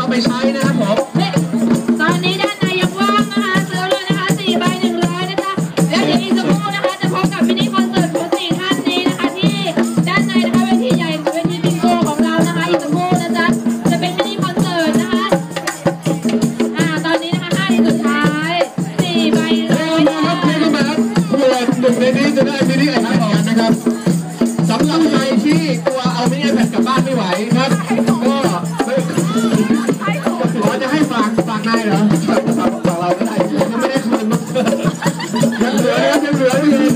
เอาไปใช้นะครับผมเฮ้ยตอนนี้ด้านในยังว่างนะคะซื้อเลยนะคะสี่ใบหนึ่งร้อยนะจ๊ะแล้วเดี๋ยวอีกสักครู่นะคะจะพบกับมินิคอนเสิร์ตของสี่ท่านนี้นะคะที่ด้านในนะคะเวทีใหญ่เวทีบิงโกของเรานะคะอีกสักครู่นะจ๊ะจะเป็นมินิคอนเสิร์ตนะคะอ่าตอนนี้นะคะห้าทีสุดท้ายสี่ใบร้เร็อวยมาครับเร็วมาครับเผื่อหนึ่งในนี้จะได้มินิไอแพดเหมือนกันนะครับสำหรับใครที่กลัวเอามินิไอแพดกลับบ้านไม่ไหวครับ อจะให้ฝากฝากนายเหรอฟังเราก็ได้ยังไม่ได้คืนยังเหลือยังเหลืออยู่